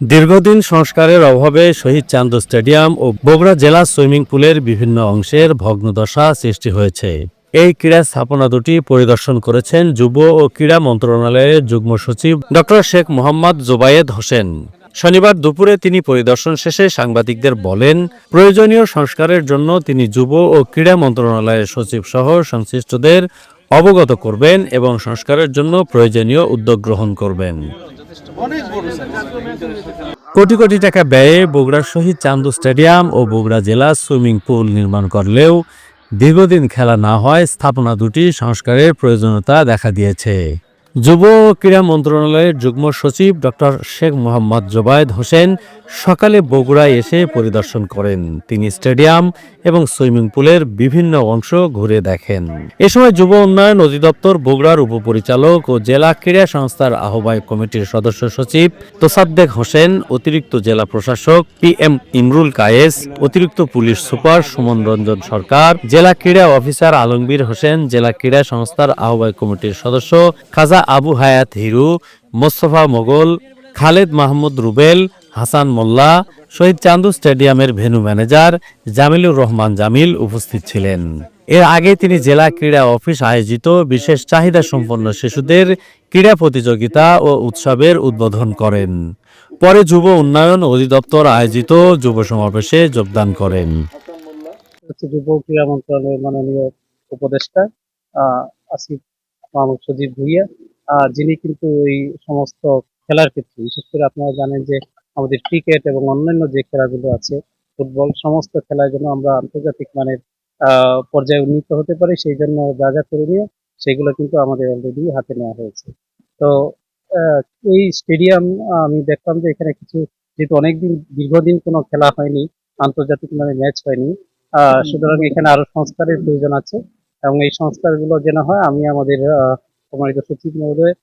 দীর্ঘদিন সংস্কারের অভাবে শহীদ চান্দ স্টেডিয়াম ও বগুড়া জেলা সুইমিং পুলের বিভিন্ন অংশের ভগ্নদশা সৃষ্টি হয়েছে। এই ক্রীড়া স্থাপনা দুটি পরিদর্শন করেছেন যুব ও ক্রীড়া মন্ত্রণালয়ের যুগ্ম সচিব ডক্টর শেখ মোহাম্মদ জোবায়েদ হোসেন। শনিবার দুপুরে তিনি পরিদর্শন শেষে সাংবাদিকদের বলেন, প্রয়োজনীয় সংস্কারের জন্য তিনি যুব ও ক্রীড়া মন্ত্রণালয়ের সচিব সহ সংশ্লিষ্টদের অবগত করবেন এবং সংস্কারের জন্য প্রয়োজনীয় উদ্যোগ গ্রহণ করবেন। কোটি কোটি টাকা ব্যয়ে বগুড়া শহীদ চান্দু স্টেডিয়াম ও বগুড়া জেলা সুইমিং পুল নির্মাণ করলেও দীর্ঘদিন খেলা না হয়, স্থাপনা দুটি সংস্কারের প্রয়োজনীয়তা দেখা দিয়েছে। যুব ক্রীড়া মন্ত্রণালয়ের যুগ্ম সচিব ডক্টর শেখ মোহাম্মদ জোবায়েদ হোসেন সকালে বগুড়ায় এসে পরিদর্শন করেন। তিনি স্টেডিয়াম এবং সুইমিং পুলের বিভিন্ন অংশ ঘুরে দেখেন। এ সময় যুব উন্নয়ন অধিদপ্তর বগুড়ার উপপরিচালক ও জেলা ক্রীড়া সংস্থার আহ্বায়ক কমিটির সদস্য সচিব তোসাদ্দেক হোসেন, অতিরিক্ত জেলা প্রশাসক পি এম ইমরুল কায়েস, অতিরিক্ত পুলিশ সুপার সুমন রঞ্জন সরকার, জেলা ক্রীড়া অফিসার আলমগীর হোসেন, জেলা ক্রীড়া সংস্থার আহ্বায়ক কমিটির সদস্য খাজা আবু হায়াত হিরু, মোস্তফা মোগল, খালেদ মাহমুদ রুবেল, হাসান মোল্লা, শহীদ চান্দু স্টেডিয়ামের ভেন্যু ম্যানেজার জামিলুর রহমান জামিল উপস্থিত ছিলেন। এর আগে তিনি জেলা ক্রীড়া অফিস আয়োজিত বিশেষ চাহিদা সম্পন্ন শিশুদের ক্রীড়া প্রতিযোগিতা ও উৎসবের উদ্বোধন করেন। পরে যুব উন্নয়ন অধিদপ্তর আয়োজিত যুব সমাবেশে যোগদান করেন। যুব ক্রীড়া মন্ত্রণালয়ের মাননীয় উপদেষ্টা আসিফ মাহমুদ ভুইয়া। যিনি কিন্তু এই সমস্ত খেলার ক্ষেত্রে বিশেষ করে আপনারা জানেন যে আমাদের ক্রিকেট এবং অন্যান্য যে খেলাগুলো আছে ফুটবল সমস্ত খেলার জন্য আমরা আন্তর্জাতিক মানের পর্যায়ে উন্নীত হতে পারি সেই জন্য যা যা করে নিয়ে সেগুলো কিন্তু আমাদের অলরেডি হাতে নেওয়া হয়েছে। তো এই স্টেডিয়াম আমি দেখলাম যে এখানে কিছু যেহেতু অনেকদিন দীর্ঘদিন কোনো খেলা হয়নি আন্তর্জাতিক মানে ম্যাচ হয়নি সুতরাং এখানে আরও সংস্কারের প্রয়োজন আছে এবং এই সংস্কারগুলো যেন হয় আমি আমাদের আহ, সম্মানিত সচিব মহোদয়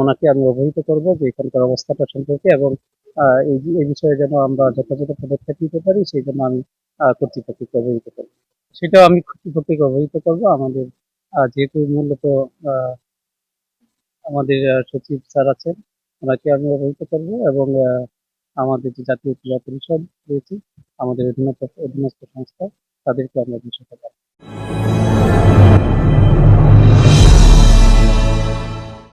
ওনাকে আমি অবহিত করব যে এখানকার অবস্থাটা সম্পর্কে এবং এই এই বিষয়ে যেন আমরা যথাযথ পদক্ষেপ নিতে পারি, সেই জন্য আমি কর্তৃপক্ষকে অবহিত করব সেটাও আমি কর্তৃপক্ষকে অবহিত করব আমাদের যেহেতু মূলত আমাদের সচিব স্যার আছেন, ওনাকে আমি অবহিত করব এবং আমাদের যে জাতীয় ক্রীড়া পরিষদ রয়েছে, আমাদের অধীনস্থ সংস্থা তাদেরকে আমরা বিষয়টা।